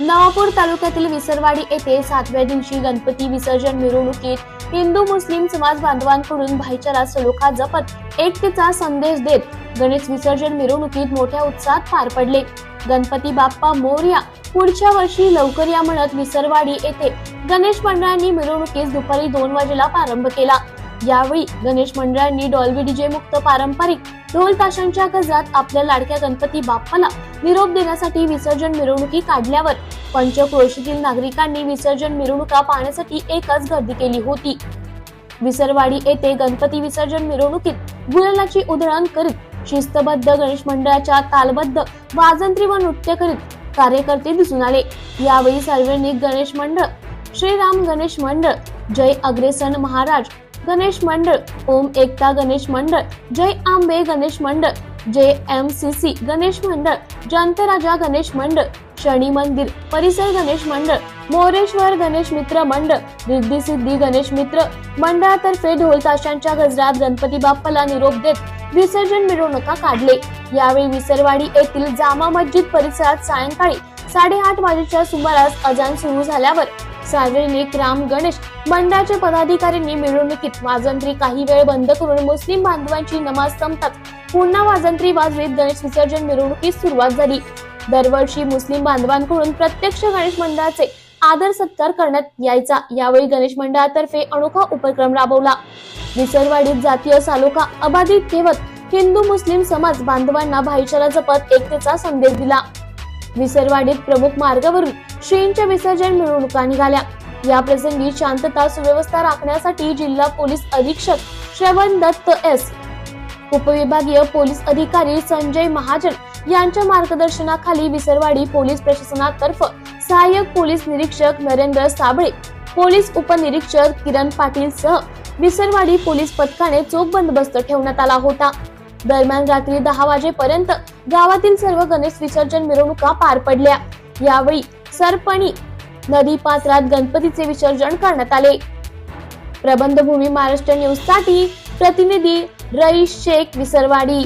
नवापूर तालुक्यातील विसरवाडी येथे सातव्या दिवशी गणपती विसर्जन मिरवणुकीत हिंदू मुस्लिम समाज बांधवांकडून भाईचारा सलोखा जपत एकतेचा संदेश देत गणेश विसर्जन मिरवणुकीत मोठ्या उत्साहात पार पडले. गणपती बाप्पा मोर्या पुढच्या वर्षी लवकर या म्हणत विसरवाडी येथे गणेश मंडळांनी मिरवणुकीस दुपारी दोन वाजेला प्रारंभ केला. यावेळी गणेश मंडळांनी डॉल्बी डीजे मुक्त पारंपरिक ढोल ताशांच्या गजरात आपल्या लाडक्या गणपती बाप्पाला निरोप देण्यासाठी विसर्जन मिरवणुकी काढल्यावर पंचक्रोशीतील नागरिकांनी विसर्जन मिरवणुका पाहण्यासाठी एकच गर्दी केली होती. विसरवाडी येथे गणपती विसर्जन मिरवणुकीत गुलालाची उधळण करीत शिस्तबद्ध गणेश मंडळाच्या तालबद्ध वाजंत्री व नृत्य करीत कार्यकर्ते दिसून आले. यावेळी सार्वजनिक गणेश मंडळ श्रीराम गणेश मंडळ जय अग्रेसन महाराज गणेश मंडळ ओम एकता गणेश मंडळ जय आंबे गणेश मंडळ जे एम सी सी गणेश मंडळ जंतराजा गणेश मंडळ शनी मंदिर परिसर गणेश मंडळ मोरेश्वर गणेश मित्र मंडळ रिद्धी सिद्धी गणेश मित्र मंडळातर्फे ढोलताशांच्या गजरात गणपती बाप्पाला निरोप देत विसर्जन मिरवणुका काढले. यावेळी विसरवाडी येथील जामा मस्जिद परिसरात सायंकाळी साडेआठ वाजेच्या सुमारास अजान सुरू झाल्यावर सार्वजनिक राम गणेश मंडळाच्या पदाधिकाऱ्यांनी मिरवणुकीत वाजंत्री काही वेळ बंद करून मुस्लिम बांधवांची नमाज संपतात. पुन्हा वाजंत्री वाजवीत गणेश विसर्जन मिरवणुकीस सुरुवात झाली. दरवर्षी मुस्लिम बांधवांकडून प्रत्यक्ष गणेश मंडळाचे आदर सत्कार करण्यात यायचा. यावेळी गणेश मंडळातर्फे अनोखा उपक्रम राबवला. विसरवाडीत जातीय सालोखा अबाधित ठेवत हिंदू मुस्लिम समाज बांधवांना भाईचारा जपत एकतेचा संदेश दिला. विसरवाडीत प्रमुख मार्गावरून श्रींच्या विसर्जन मिरवणुका निघाल्या. या प्रसंगी शांतता सुव्यवस्था राखण्यासाठी जिल्हा पोलीस अधीक्षक श्रवण दत्त एस. उपविभागीय पोलीस अधिकारी संजय महाजन यांच्या मार्गदर्शनाखाली विसरवाडी पोलीस प्रशासनातर्फ सहाय्यक पोलीस निरीक्षक नरेंद्र साबळे पोलीस उपनिरीक्षक किरण पाटील सह विसरवाडी पोलीस पथकाने चोख बंदोबस्त ठेवण्यात आला होता. दरम्यान रात्री दहा वाजेपर्यंत गावातील सर्व गणेश विसर्जन मिरवणुका पार पडल्या. यावेळी सरपणी नदी पात्रात गणपतीचे विसर्जन करण्यात आले. प्रबंधभूमी महाराष्ट्र न्यूजसाठी प्रतिनिधी रईश शेख विसरवाडी.